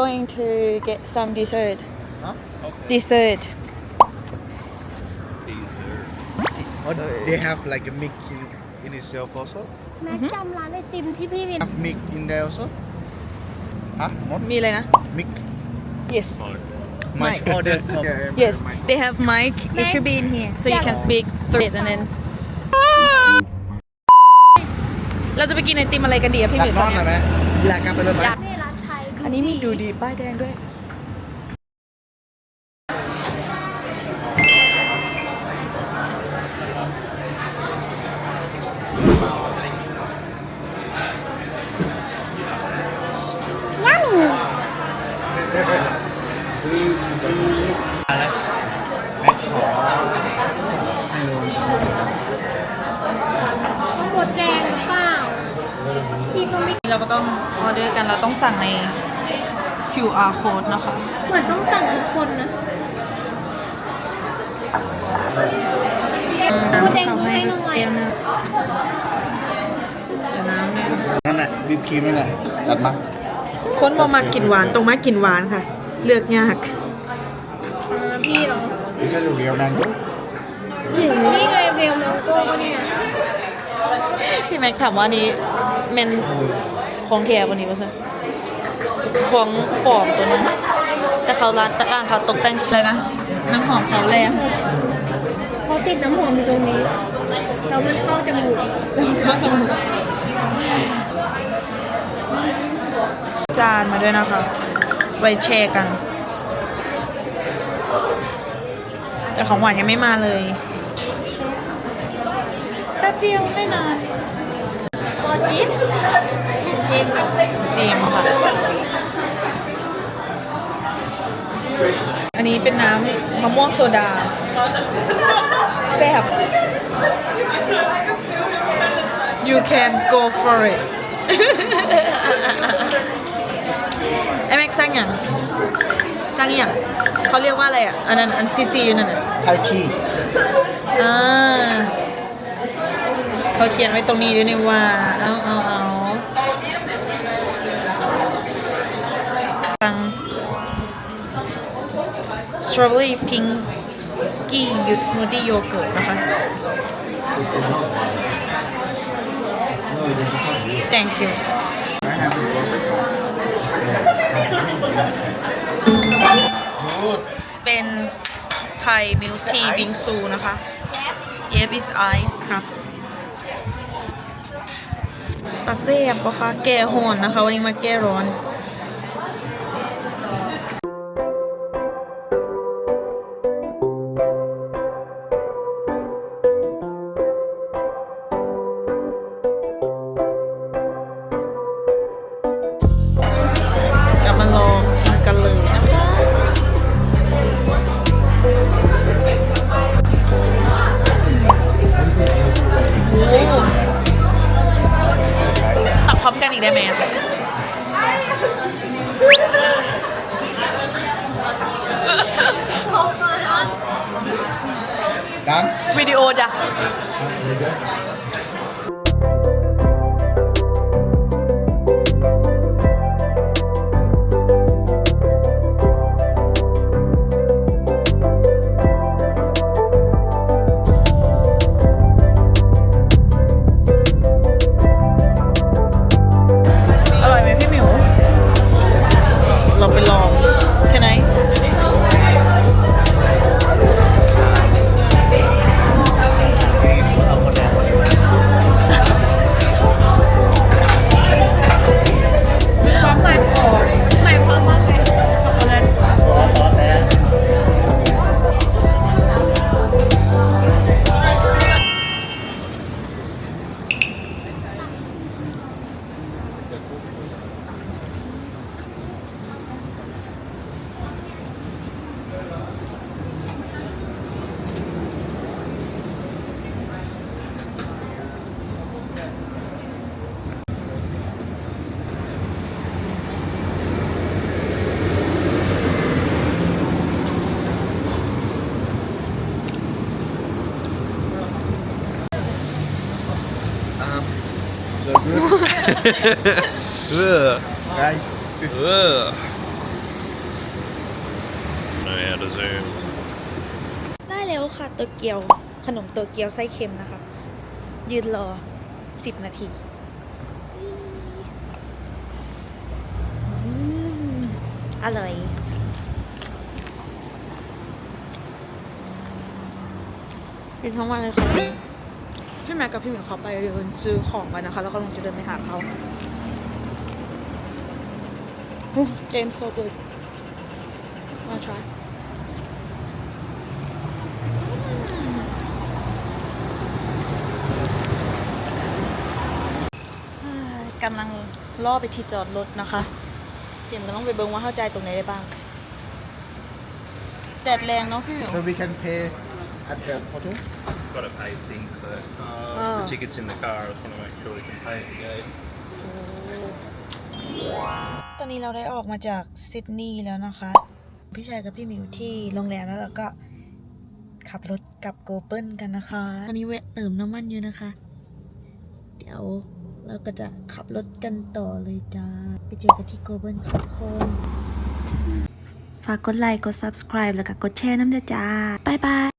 going to get some dessert Huh? dessert Or they have like a milk in, in itself also แม็กจำร้านไอติมที่พี่วิน have milk in there also Huh? Not มีอะไรนะ milk yes Mic. Oh, there. Yeah, yes they have mic it should be in here so you can speak through it and then เราจะไปกินไอติมอะไรกันดีอะพี่ห ดั มิ ก วน ต อ อน น หน่ เนี้ อย ย ไหมอยากกลับไปเลยไหม อยาก นี่ร้านไทยอันนี้มีดูดีป้ายแดงด้วยย่างอะไรแม่ขอให้ลงหมดแดงหรือเปล่าพี่ก็ไม่ เราก็ต้องออเดอร์กันเราต้องสั่งใน QR code นะคะ เหมือนต้องสั่งทุกคนนะหมดแดงดูให้หน่อยนั่นแหละวิปครีมนั่นแหละจัดมาคนบ่มากินหวานตรงมากินหวานค่ะ เลือกยากอ่าพี่เหรอไม่ใช่เรียวๆนั่นก็นี่ไงเบลมังโก้ก็เนี่ยพี่แม็กถามว่านี้เมนของแท้กว่านี้ป่ะซะ ของปลอมตัวนั้น แต่เขาร้านร้านเขาตกแต่งสวยนะ น้ำหอมเขาแรงเขาติดน้ำหอมอยู่ตรงนี้แล้วมันเข้าจมูกเขาจะจานมาด้วยนะคะ ไว้แชร์กัน แต่ของหวานยังไม่มาเลย แป๊บเดียวไม่นานพอจิ๊บจิ๊บจีมค่ะ อันนี้เป็นน้ำมะม่วงโซดาแซ่บ you can go for it ไอแม็กซ์สร้างอย่างสร้างอย่างเขาเรียกว่าอะไรอะ อันนั้นอันซีซีอยู่นั่นอะไทยทีอ่าเขาเขียนไว้ตรงนี้ด้วยนี่ว่า เอาเอาเอา strawberry pink กี้ยูสมูทตี้โยเกิร์ตนะคะ thank you เป็นไทยมิลทีบิงซูนะคะ Yes is ice ครับตาเสียบปะคะแก้หอนนะคะ วันนี้มาแก้ร้อน วิดีโอจ้ะ Um, so good. Ugh. Guys. Ugh. know how to zoom. ได้แล้วค่ะโตัวเกียวขนมโตัวเกียวไส้เค็มนะคะ ยืนรอ 10 นาทีอืมอร่อยกินทั้งวันเลยค่ะ พี่แม็กกับพี่หมียวเขาไปเดินซื้อของกันนะคะ แล้วก็ลงจะเดินไปหาเขาเจมส์ so good wanna try เอ้ยกำลังล่อไปที่จอดรถนะคะ เจมส์ก็ต้องไปเบิ่งว่าเข้าใจตรงไหนได้บ้าง แดดแรงเนาะพี่หมียว So we can pay at the hotel. It's got a pay thing, so uh, Oh. the ticket's in the car. I just want to make sure we can pay at the gate. ตอนนี้เราได้ออกมาจากซิดนีย์แล้วนะคะ พี่ชายกับพี่หมิวที่โรงแรมแล้วเราก็ขับรถกลับโกลเปิลกันนะคะ ตอนนี้แวะเติมน้ำมันอยู่นะคะ เดี๋ยวเราก็จะขับรถกันต่อเลยจ้า ไปเจอกันที่โกลเปิลทุกคน ฝากกดไลค์ กด subscribe แล้วก็กดแชร์น้ำเด้อจ้า บ๊ายบาย